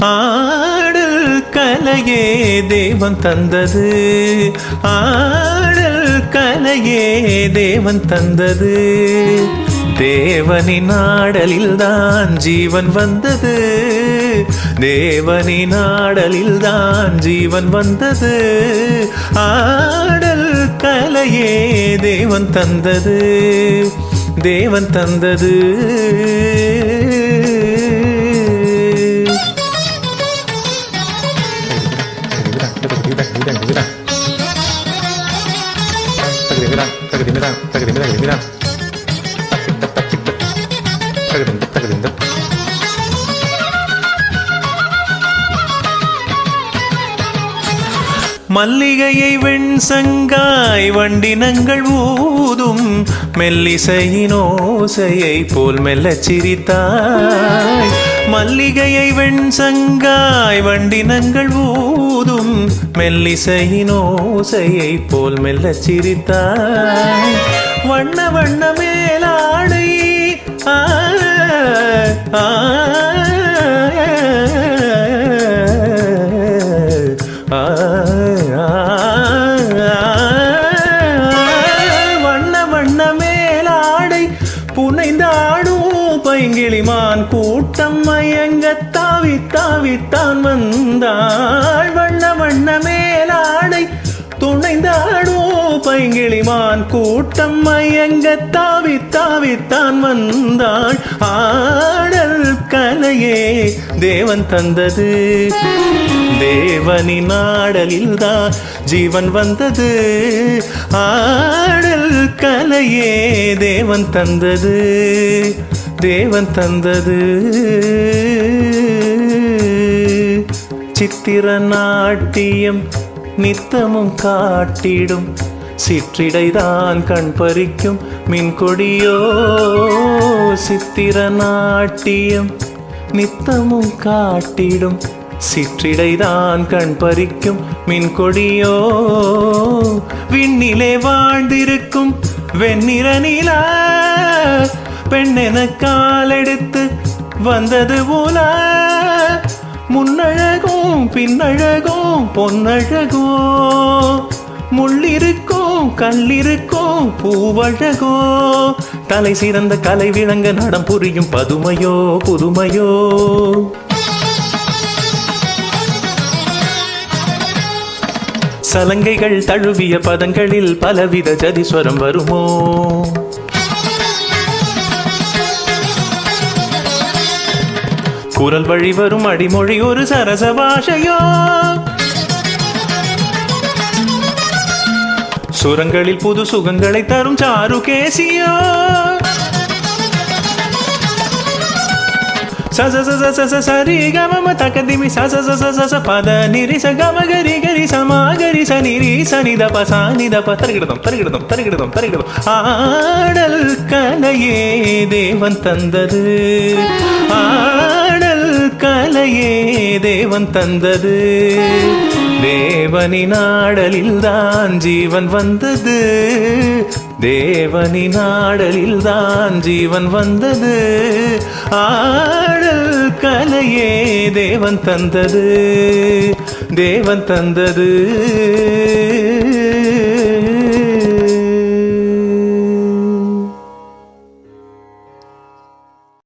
ஆடல் கலையே தேவன் தந்தது. ஆடல் கலையே தேவன் தந்தது. தேவனின் ஆடலில் தான் ஜீவன் வந்தது தேவனின் ஆடலில் தான் ஜீவன் வந்தது ஆடல் கலையே தேவன் தந்தது தேவன் தந்தது தகுதி தகுதி தகுதி தகுதி மல்லிகையை வெண் சங்காய் வண்டினங்கள் ஊதும் மெல்லிசையினோசையை போல் மெல்ல சிரித்தாய். மல்லிகையை வெண் சங்காய் வண்டினங்கள் ஊதும் மெல்லிசையினோசையை போல் மெல்ல சிரித்தாய். வண்ண வண்ண மேலா வண்ண வண்ண மேலாடை புனைந்தாடும் பைங்கிளிமான் கூட்டம் மயங்க தாவி தாவித்தான் வந்தாள் வண்ண பைங்கிளிமான் கூட்டம் மயங்க தாவி தாவித்தான் வந்தாள். ஆடல் கலையே தேவன் தந்தது. தேவனின் ஆடலில் தான் ஜீவன் வந்தது. ஆடல் கலையே தேவன் தந்தது. தேவன் தந்தது. சித்திர நாட்டியம் நித்தமும் காட்டிடும். சிற்றிடைதான் கண் பறிக்கும் மின் கொடியோ சித்திர நாட்டியம் நித்தமும் காட்டிடும். சிற்றிடைதான் கண் பறிக்கும் மின் கொடியோ விண்ணிலே வாழ்ந்திருக்கும் வெண்ணிற நிலா பெண்ணென காலெடுத்து வந்தது போல. முன்னழகும் பின்னழகும் பொன்னழகோ முள்ளிருக்கும் கல்லிருக்கோ பூவழகோ? தலை சிறந்த கலை விளங்க நடம் புரியும் பதுமையோ புதுமையோ? சலங்கைகள் தழுவிய பதங்களில் பலவித ஜதிஸ்வரம் வருமோ? குரல் வழி வரும் அடிமொழி ஒரு சரச பாஷையோ? சுரங்களில் புது சுகங்களை தரும் சாரு கேசியா ச ச ச ச ச சரி கமம தகதிமி திமி ச ச ச ச ச ச பத நிரி ச கம கரி கரி சமா கரி ச நிரி ச நித ப ச நித ப தருகிடதும் தருகிடதும் தருகிடதும் தருகிடதும் ஆடல் கலையே தேவன் தந்தது ஆடல் கலையே தேவன் தந்தது தேவனின் ஆடலில் தான் ஜீவன் வந்தது. தேவனின் ஆடலில் தான் ஜீவன் வந்தது. ஆடல் கலையே தேவன் தந்தது. தேவன் தந்தது.